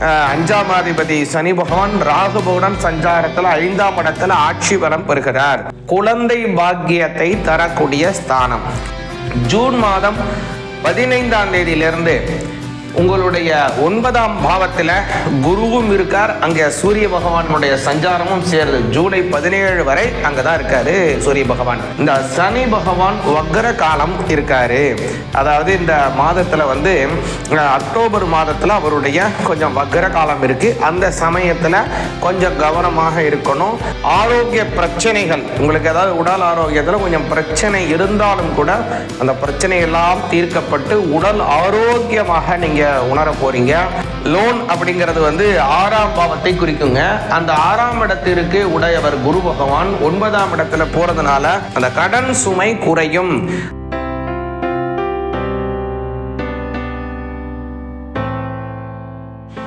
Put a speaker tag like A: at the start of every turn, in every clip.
A: அஹ், அஞ்சாம் அதிபதி சனி பகவான் ராகுபுடன் சஞ்சாரத்தில் ஐந்தாம் இடத்துல ஆட்சி பலம் பெறுகிறார். குழந்தை பாக்கியத்தை தரக்கூடிய ஸ்தானம். ஜூன் மாதம் பதினைந்தாம் தேதியிலிருந்து உங்களுடைய ஒன்பதாம் பாவத்தில் குருவும் இருக்கார். அங்கே சூரிய பகவானுடைய சஞ்சாரமும் சேருது ஜூலை பதினேழு வரை அங்கே தான் இருக்காரு சூரிய பகவான். இந்த சனி பகவான் வக்கர காலம் இருக்காரு. அதாவது இந்த மாதத்தில் வந்து அக்டோபர் மாதத்தில் அவருடைய கொஞ்சம் வக்கர காலம் இருக்கு. அந்த சமயத்தில் கொஞ்சம் கவனமாக இருக்கணும். ஆரோக்கிய பிரச்சனைகள் உங்களுக்கு ஏதாவது உடல் ஆரோக்கியத்தில் கொஞ்சம் பிரச்சனை இருந்தாலும் கூட அந்த பிரச்சனை எல்லாம் தீர்க்கப்பட்டு உடல் ஆரோக்கியமாக நீங்கள் நீங்க உணர போறீங்க. லோன் அப்படிங்கிறது வந்து ஆறாம் பாவத்தை குறிக்குங்க. அந்த ஆறாம் இடத்திற்கு உடையவர் குரு பகவான் ஒன்பதாம் இடத்துல போறதுனால அந்த கடன் சுமை குறையும்.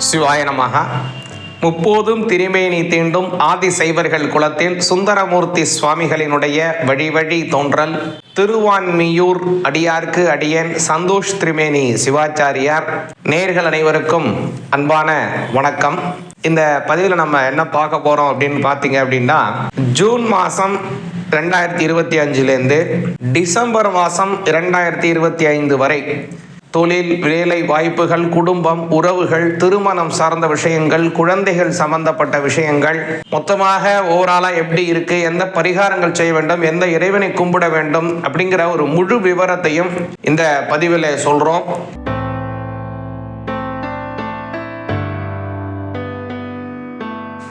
A: சிவாய நமகா முப்போதும் திருமேனி தீண்டும் ஆதி சைவர்கள் குலத்தில் சுந்தரமூர்த்தி சுவாமிகளினுடைய வழி வழி தோன்றல். திருவான்மியூர் அடியார்க்கு அடியேன் சந்தோஷ் திரிமேனி சிவாச்சாரியார். நேர்கள் அனைவருக்கும் அன்பான வணக்கம். இந்த பதிவில் நம்ம என்ன பார்க்க போறோம் அப்படின்னு பார்த்தீங்க அப்படின்னா ஜூன் மாதம் ரெண்டாயிரத்தி இருபத்தி அஞ்சுலேருந்து டிசம்பர் மாதம் இரண்டாயிரத்தி இருபத்தி ஐந்து வரை தொழில் வேலை வாய்ப்புகள் குடும்பம் உறவுகள் திருமணம் சார்ந்த விஷயங்கள் குழந்தைகள் சம்பந்தப்பட்ட விஷயங்கள். மொத்தமாக ஓவராலாக எப்படி இருக்கு? எந்த பரிகாரங்கள் செய்ய வேண்டும்? எந்த இறைவனை கும்பிட வேண்டும்? அப்படிங்கிற ஒரு முழு விவரத்தையும் இந்த பதிவில் சொல்றோம்.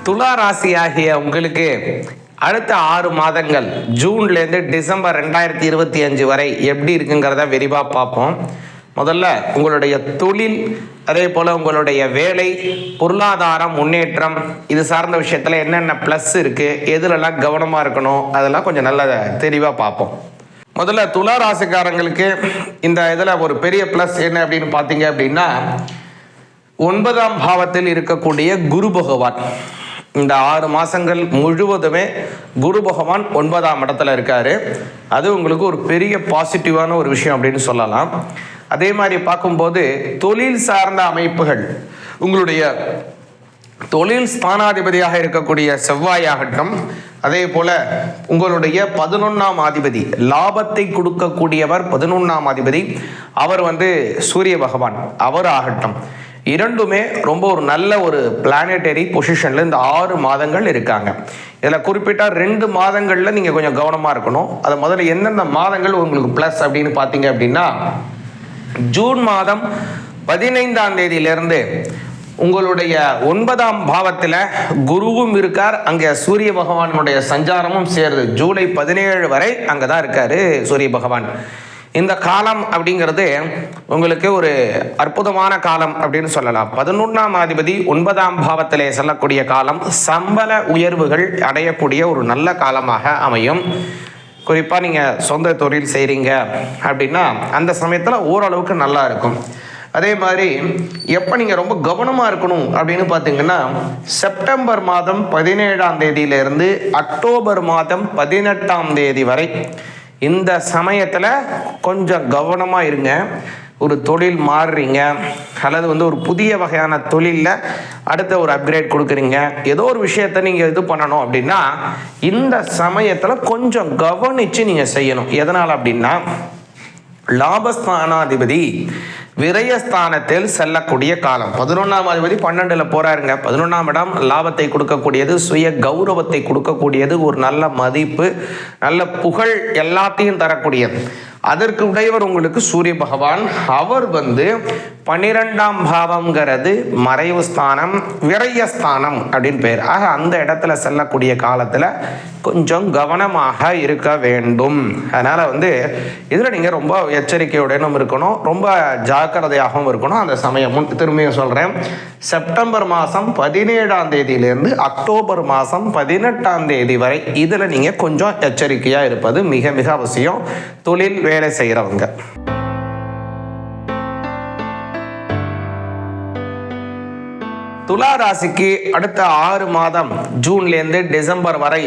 A: துலா ராசி ஆகிய உங்களுக்கு அடுத்த ஆறு மாதங்கள் ஜூன்லேருந்து டிசம்பர் ரெண்டாயிரத்தி இருபத்தி அஞ்சு வரை எப்படி இருக்குங்கிறத விரிவாக பார்ப்போம். முதல்ல உங்களுடைய தொழில் அதே போல் உங்களுடைய வேலை பொருளாதாரம் முன்னேற்றம் இது சார்ந்த விஷயத்தில் என்னென்ன ப்ளஸ் இருக்குது எதுலெல்லாம் கவனமாக இருக்கணும் அதெல்லாம் கொஞ்சம் நல்ல தெளிவாக பார்ப்போம். முதல்ல துலா ராசிக்காரங்களுக்கு இந்த இதில் ஒரு பெரிய ப்ளஸ் என்ன அப்படின்னு பார்த்தீங்க அப்படின்னா ஒன்பதாம் பாவத்தில் இருக்கக்கூடிய குரு பகவான். இந்த ஆறு மாதங்கள் முழுவதுமே குரு பகவான் ஒன்பதாம் இடத்துல இருக்காரு. அது உங்களுக்கு ஒரு பெரிய பாசிட்டிவான ஒரு விஷயம் அப்படின்னு சொல்லலாம். அதே மாதிரி பார்க்கும்போது தொழில் சார்ந்த அமைப்புகள் உங்களுடைய தொழில் ஸ்தானாதிபதியாக இருக்கக்கூடிய செவ்வாயாகட்டும் அதே போல உங்களுடைய பதினொன்னாம் அதிபதி லாபத்தை கொடுக்கக்கூடியவர் பதினொன்னாம் அதிபதி அவர் வந்து சூரிய பகவான் அவர் ஆகட்டும் இரண்டுமே ரொம்ப ஒரு நல்ல ஒரு பிளானட்டரி பொசிஷனில் இந்த ஆறு மாதங்கள் இருக்காங்க. இதில் குறிப்பிட்ட ரெண்டு மாதங்களில் நீங்கள் கொஞ்சம் கவனமாக இருக்கணும். அது முதல்ல எந்தெந்த மாதங்கள் உங்களுக்கு ப்ளஸ் அப்படின்னு பார்த்தீங்க அப்படின்னா ஜூன் மாதம் பதினைந்தாம் தேதியிலிருந்து உங்களுடைய ஒன்பதாம் பாவத்தில் குருவும் இருக்கார். அங்கே சூரிய பகவானுடைய சஞ்சாரமும் சேருது ஜூலை பதினேழு வரை அங்கே தான் இருக்காரு சூரிய பகவான். இந்த காலம் அப்படிங்கிறது உங்களுக்கு ஒரு அற்புதமான காலம் அப்படின்னு சொல்லலாம். பதினொன்றாம் அதிபதி ஒன்பதாம் பாவத்திலே செல்லக்கூடிய காலம் சம்பள உயர்வுகள் அடையக்கூடிய ஒரு நல்ல காலமாக அமையும். குறிப்பாக நீங்கள் சொந்த தொழில் செய்கிறீங்க அப்படின்னா அந்த சமயத்தில் ஓரளவுக்கு நல்லா இருக்கும். அதே மாதிரி எப்போ நீங்கள் ரொம்ப கவனமாக இருக்கணும் அப்படின்னு பார்த்தீங்கன்னா செப்டம்பர் மாதம் பதினேழாம் தேதியிலிருந்து அக்டோபர் மாதம் பதினெட்டாம் தேதி வரை இந்த சமயத்தில் கொஞ்சம் கவனமாக இருங்க. ஒரு தொழில் மாறுறீங்க. அல்லது வந்து ஒரு புதிய வகையான தொழிலில் அடுத்த ஒரு அப்கிரேட் கொடுக்குறீங்க. ஏதோ ஒரு விஷயத்தை நீங்கள் இது பண்ணணும் அப்படின்னா இந்த சமயத்தில் கொஞ்சம் கவனித்து நீங்கள் செய்யணும். எதனால் அப்படின்னா லாபஸ்தானாதிபதி விரயஸ்தானத்தில் செல்லக்கூடிய காலம். பதினொன்றாம் அதிபதி பன்னெண்டுல போறாருங்க. பதினொன்றாம் இடம் லாபத்தை கொடுக்கக்கூடியது சுய கௌரவத்தை கொடுக்கக்கூடியது ஒரு நல்ல மதிப்பு நல்ல புகழ் எல்லாத்தையும் தரக்கூடியது. அதற்கு உடையவர் உங்களுக்கு சூரிய பகவான். அவர் வந்து பன்னிரெண்டாம் பாவம்ங்கிறது மறைவு ஸ்தானம் விரயஸ்தானம் அப்படின்னு பேர். ஆக அந்த இடத்துல செல்லக்கூடிய காலத்தில் கொஞ்சம் கவனமாக இருக்க வேண்டும். அதனால் வந்து இதில் நீங்கள் ரொம்ப எச்சரிக்கையுடனும் இருக்கணும். ரொம்ப ஜாக்கிரதையாகவும் இருக்கணும். அந்த சமயம் முன் திரும்பியும் சொல்கிறேன் செப்டம்பர் மாதம் பதினேழாம் தேதியிலேருந்து அக்டோபர் மாதம் பதினெட்டாம் தேதி வரை இதில் நீங்கள் கொஞ்சம் எச்சரிக்கையாக இருப்பது மிக மிக அவசியம். தொழில் வேலை செய்கிறவங்க துலா ராசிக்கு அடுத்த ஆறு மாதம் ஜூன்லேருந்து டிசம்பர் வரை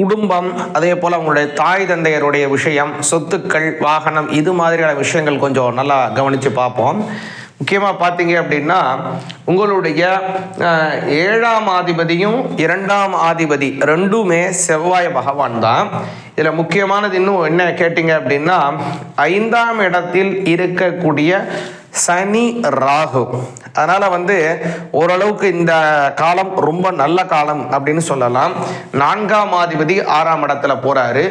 A: குடும்பம் அதே போல் அவங்களுடைய தாய் தந்தையருடைய விஷயம் சொத்துக்கள் வாகனம் இது மாதிரியான விஷயங்கள் கொஞ்சம் நல்லா கவனித்து பார்ப்போம். முக்கியமாக பார்த்தீங்க அப்படின்னா உங்களுடைய ஏழாம் ஆதிபதியும் இரண்டாம் ஆதிபதி ரெண்டுமே செவ்வாய் பகவான் தான். இதில் முக்கியமானது இன்னும் என்ன கேட்டிங்க அப்படின்னா ஐந்தாம் இடத்தில் இருக்கக்கூடிய சனி ராகு. அதனால் வந்து ஓரளவுக்கு இந்த காலம் ரொம்ப நல்ல காலம் அப்படின்னு சொல்லலாம். நான்காம் அதிபதி ஆறாம் இடத்துல போறாரு.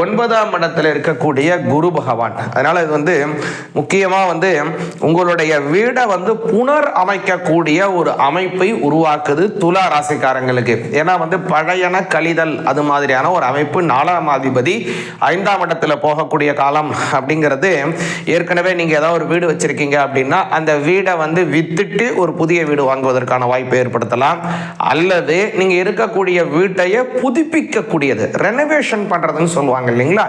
A: ஒன்பதாம் இடத்துல இருக்கக்கூடிய குரு பகவான். அதனால் இது வந்து முக்கியமாக வந்து உங்களுடைய வீடை வந்து புனர் அமைக்கக்கூடிய ஒரு அமைப்பை உருவாக்குது துலா ராசிக்காரங்களுக்கு. ஏன்னா வந்து பழையன கழிதல் அது மாதிரியான ஒரு அமைப்பு நாலாம் அதிபதி ஐந்தாம் இடத்துல போகக்கூடிய காலம் அப்படிங்கிறது ஏற்கனவே நீங்கள் ஏதாவது ஒரு வீடு வச்சிருக்கீங்க அப்படின்னா அந்த வீடை வந்து விட்டுட்டு ஒரு புதிய வீடு வாங்குவதற்கான வாய்ப்பை ஏற்படுத்தலாம். அல்லது நீங்கள் இருக்கக்கூடிய வீட்டையே புதுப்பிக்கக்கூடியது ரெனோவேஷன் பண்ணுறதுன்னு சொல்லுவாங்க இல்லைங்களா?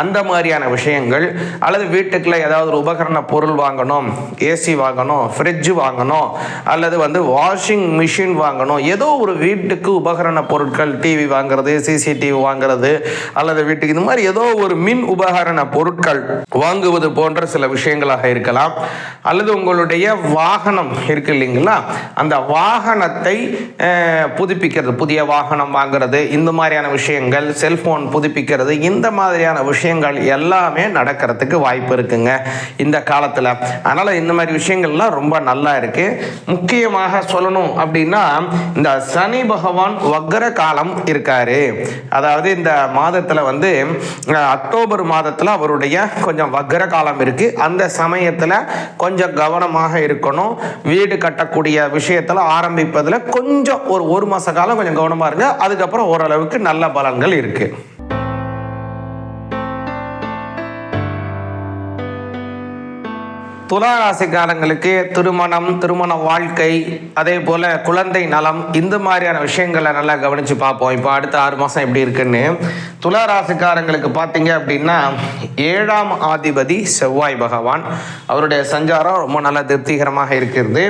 A: அந்த மாதிரியான விஷயங்கள் அல்லது வீட்டுக்குள்ள ஏதாவது ஒரு உபகரண பொருள் வாங்கணும் ஏசி வாங்கணும் ஃப்ரிட்ஜ் வாங்கணும் அல்லது வந்து வாஷிங் மிஷின் வாங்கணும் ஏதோ ஒரு வீட்டுக்கு உபகரண பொருட்கள் டிவி வாங்குறது சிசிடிவி வாங்குறது அல்லது வீட்டுக்கு இந்த மாதிரி ஏதோ ஒரு மின் உபகரண பொருட்கள் வாங்குவது போன்ற சில விஷயங்களாக இருக்கலாம். அல்லது உங்களுடைய வாகனம் இருக்கு இல்லைங்களா அந்த வாகனத்தை புதுப்பிக்கிறது புதிய வாகனம் வாங்குறது இந்த மாதிரியான விஷயங்கள் செல்போன் புதுப்பிக்கிறது இந்த மாதிரியான விஷயங்கள் எல்லாமே நடக்கிறதுக்கு வாய்ப்பு இருக்குங்க இந்த காலத்தில். அதனால் இந்த மாதிரி விஷயங்கள்லாம் ரொம்ப நல்லா இருக்கு. முக்கியமாக சொல்லணும் அப்படின்னா இந்த சனி பகவான் வக்ர காலம் இருக்காரு. அதாவது இந்த மாதத்தில் வந்து அக்டோபர் மாதத்தில் அவருடைய கொஞ்சம் வக்ர காலம் இருக்கு. அந்த சமயத்தில் கொஞ்சம் கவனமாக இருக்கணும். வீடு கட்டக்கூடிய விஷயத்தில் ஆரம்பிப்பதில் கொஞ்சம் ஒரு ஒரு மாத காலம் கொஞ்சம் கவனமாக இருங்க. அதுக்கப்புறம் ஓரளவுக்கு நல்ல பலன்கள் இருக்கு. துலா ராசிக்காரங்களுக்கு திருமணம் திருமண வாழ்க்கை அதே போல் குழந்தை நலம் இந்த மாதிரியான விஷயங்களை நல்லா கவனித்து பார்ப்போம். இப்போ அடுத்த ஆறு மாதம் எப்படி இருக்குன்னு துலா ராசிக்காரங்களுக்கு பார்த்தீங்க அப்படின்னா ஏழாம் ஆதிபதி செவ்வாய் பகவான் அவருடைய சஞ்சாரம் ரொம்ப நல்ல திருப்திகரமாக இருக்கிறது.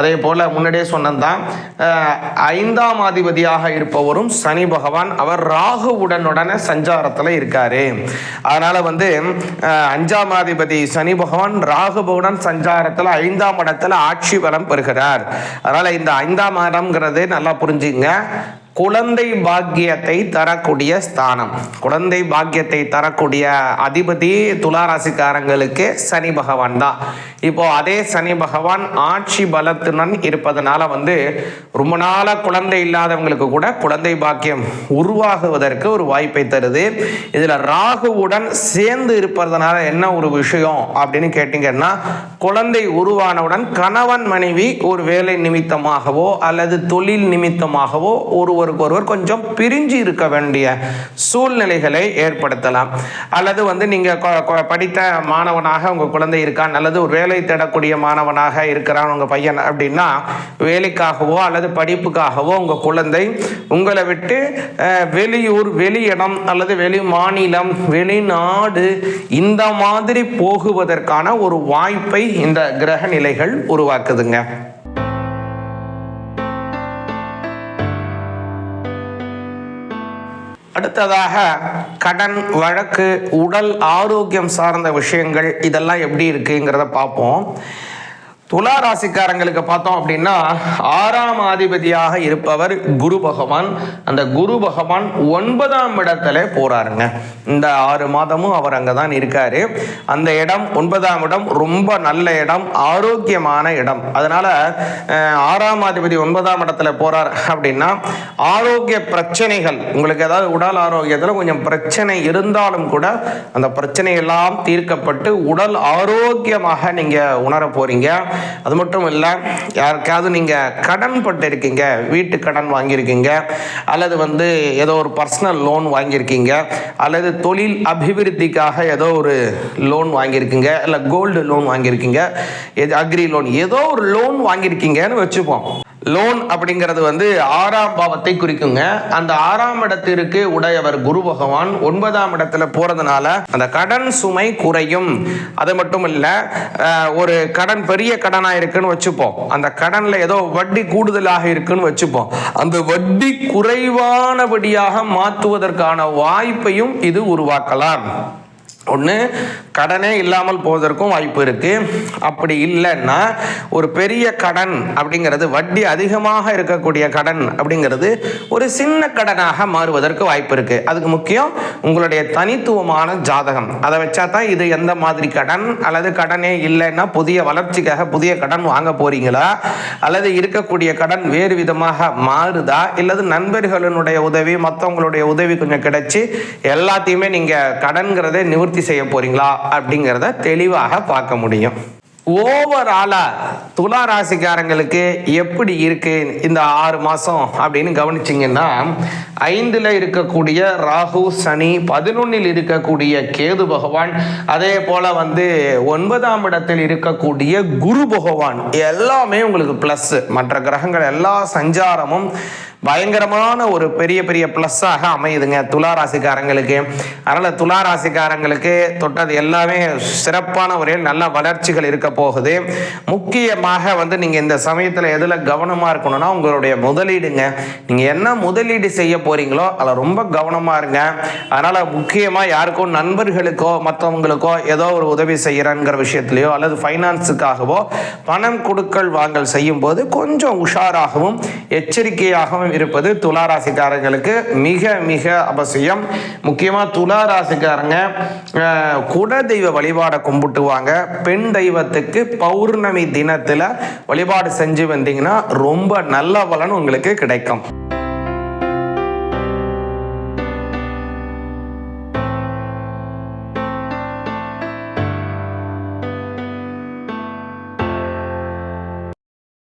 A: அதே போல் முன்னாடியே சொன்னதான் ஐந்தாம் ஆதிபதியாக இருப்பவரும் சனி பகவான் அவர் ராகுவுடனுடனே சஞ்சாரத்தில் இருக்காரு. அதனால் வந்து அஞ்சாம் ஆதிபதி சனி பகவான் ராகுவுடன் சஞ்சாரத்தில் ஐந்தாம் இடத்துல ஆட்சி பலம் பெறுகிறார். அதனால் இந்த ஐந்தாம் இடம்ங்கிறது நல்லா புரிஞ்சுங்க. குழந்தை பாக்கியத்தை தரக்கூடிய ஸ்தானம். குழந்தை பாக்கியத்தை தரக்கூடிய அதிபதி துளாராசிக்காரங்களுக்கு சனி பகவான் தான். இப்போ அதே சனி பகவான் ஆட்சி பலத்துடன் இருப்பதனால வந்து ரொம்ப நாள குழந்தை இல்லாதவங்களுக்கு கூட குழந்தை பாக்கியம் உருவாகுவதற்கு ஒரு வாய்ப்பை தருது. இதுல ராகுவுடன் சேர்ந்து இருப்பதனால என்ன ஒரு விஷயம் அப்படின்னு கேட்டீங்கன்னா குழந்தை உருவானவுடன் கணவன் மனைவி ஒரு வேலை நிமித்தமாகவோ அல்லது தொழில் நிமித்தமாகவோ ஒருவருக்கு ஒருவர் கொஞ்சம் பிரிஞ்சு இருக்க வேண்டிய சூழ்நிலைகளை ஏற்படுத்தலாம். அல்லது வந்து நீங்கள் படித்த மாணவனாக உங்கள் குழந்தை இருக்கான் அல்லது ஒரு வேலை தேடக்கூடிய மாணவனாக இருக்கிறான் உங்கள் பையன் அப்படின்னா வேலைக்காகவோ அல்லது படிப்புக்காகவோ உங்கள் குழந்தை உங்களை விட்டு வெளியூர் வெளியிடம் அல்லது வெளி மாநிலம் வெளிநாடு இந்த மாதிரி போகுவதற்கான ஒரு வாய்ப்பை இந்த கிரக நிலைகள் உருவாக்குதுங்க. அடுத்ததாக கடன் வழக்கு உடல் ஆரோக்கியம் சார்ந்த விஷயங்கள் இதெல்லாம் எப்படி இருக்குங்கிறத பார்ப்போம். துலா ராசிக்காரங்களுக்கு பார்த்தோம் அப்படின்னா ஆறாம் அதிபதியாக இருப்பவர் குரு பகவான். அந்த குரு பகவான் ஒன்பதாம் இடத்துல போறாருங்க. இந்த ஆறு மாதமும் அவர் அங்கே தான் இருக்காரு. அந்த இடம் ஒன்பதாம் இடம் ரொம்ப நல்ல இடம் ஆரோக்கியமான இடம். அதனால ஆறாம் அதிபதி ஒன்பதாம் இடத்துல போறார் அப்படின்னா ஆரோக்கிய பிரச்சனைகள் உங்களுக்கு ஏதாவது உடல் ஆரோக்கியத்தில் கொஞ்சம் பிரச்சனை இருந்தாலும் கூட அந்த பிரச்சனை எல்லாம் தீர்க்கப்பட்டு உடல் ஆரோக்கியமாக நீங்க உணர போறீங்க. அது மட்டும் இல்லை யாருக்காவது நீங்கள் கடன் பட்டு இருக்கீங்க வீட்டு கடன் வாங்கியிருக்கீங்க அல்லது வந்து ஏதோ ஒரு பர்சனல் லோன் வாங்கியிருக்கீங்க அல்லது தொழில் அபிவிருத்திக்காக ஏதோ ஒரு லோன் வாங்கியிருக்கீங்க இல்லை கோல்டு லோன் வாங்கியிருக்கீங்க அக்ரி லோன் ஏதோ ஒரு லோன் வாங்கியிருக்கீங்கன்னு வச்சுப்போம். லோன் அப்படிங்கிறது வந்து ஆறாம் பாவத்தை குறிக்குங்க. அந்த ஆறாம் இடத்திற்கு உடையவர் குரு பகவான். ஒன்பதாம் இடத்துல போறதுனால அந்த கடன் சுமை குறையும். அது மட்டும் இல்ல ஒரு கடன் பெரிய கடனா இருக்குன்னு வச்சுப்போம். அந்த கடன்ல ஏதோ வட்டி கூடுதலாக இருக்குன்னு வச்சுப்போம். அந்த வட்டி குறைவானபடியாக மாற்றுவதற்கான வாய்ப்பையும் இது உருவாக்கலாம். ஒன்று கடனே இல்லாமல் போவதற்கும் வாய்ப்பு இருக்கு. அப்படி இல்லைன்னா ஒரு பெரிய கடன் அப்படிங்கிறது வட்டி அதிகமாக இருக்கக்கூடிய கடன் அப்படிங்கிறது ஒரு சின்ன கடனாக மாறுவதற்கு வாய்ப்பு இருக்கு. அதுக்கு முக்கியம் உங்களுடைய தனித்துவமான ஜாதகம். அதை வச்சா தான் இது எந்த மாதிரி கடன் அல்லது கடனே இல்லைன்னா புதிய வளர்ச்சிக்காக புதிய கடன் வாங்க போறீங்களா? அல்லது இருக்கக்கூடிய கடன் வேறு விதமாக மாறுதா? இல்லது நண்பர்களினுடைய உதவி மற்றவங்களுடைய உதவி கொஞ்சம் கிடைச்சி எல்லாத்தையுமே நீங்க கடன்கிறதை நிவர்த்தி செய்ய போறீங்களா? அப்படிங்கிறத தெளிவாக பார்க்க முடியும். ஓவராலாக துலா ராசிக்காரங்களுக்கு எப்படி இருக்கு இந்த ஆறு மாசம் அப்படின்னு கவனிச்சிங்கன்னா ஐந்துல இருக்கக்கூடிய ராகு சனி பதினொன்னில் இருக்கக்கூடிய கேது பகவான் அதே போல வந்து ஒன்பதாம் இடத்தில் இருக்கக்கூடிய குரு பகவான் எல்லாமே உங்களுக்கு ப்ளஸ்ஸு மற்ற கிரகங்கள் எல்லா சஞ்சாரமும் பயங்கரமான ஒரு பெரிய பெரிய ப்ளஸ்ஸாக அமையுதுங்க துலா ராசிக்காரங்களுக்கு அதனால் துலா ராசிக்காரங்களுக்கு தொட்டது எல்லாமே சிறப்பான முறையில் நல்ல வளர்ச்சிகள் இருக்க போகுது. முக்கியமாக வந்து நீங்கள் இந்த சமயத்தில் எதில் கவனமாக இருக்கணும்னா உங்களுடைய முதலீடுங்க. நீங்கள் என்ன முதலீடு செய்ய போகிறீங்களோ அதில் ரொம்ப கவனமாக இருங்க. அதனால் முக்கியமாக யாருக்கும் நண்பர்களுக்கோ மற்றவங்களுக்கோ ஏதோ ஒரு உதவி செய்கிறேங்கிற விஷயத்துலையோ அல்லது ஃபைனான்ஸுக்காகவோ பணம் கொடுக்கல் வாங்கல் செய்யும் போது கொஞ்சம் உஷாராகவும் எச்சரிக்கையாகவும் இருப்பது துலா ராசிக்காரங்களுக்கு மிக மிக அவசியம். முக்கியமாக துலா ராசிக்காரங்க குல தெய்வ வழிபாடை கும்பிட்டுவாங்க. பெண் தெய்வத்துக்கு பௌர்ணமி தினத்தில் வழிபாடு செஞ்சு வந்தீங்கன்னா ரொம்ப நல்ல பலன் உங்களுக்கு கிடைக்கும்.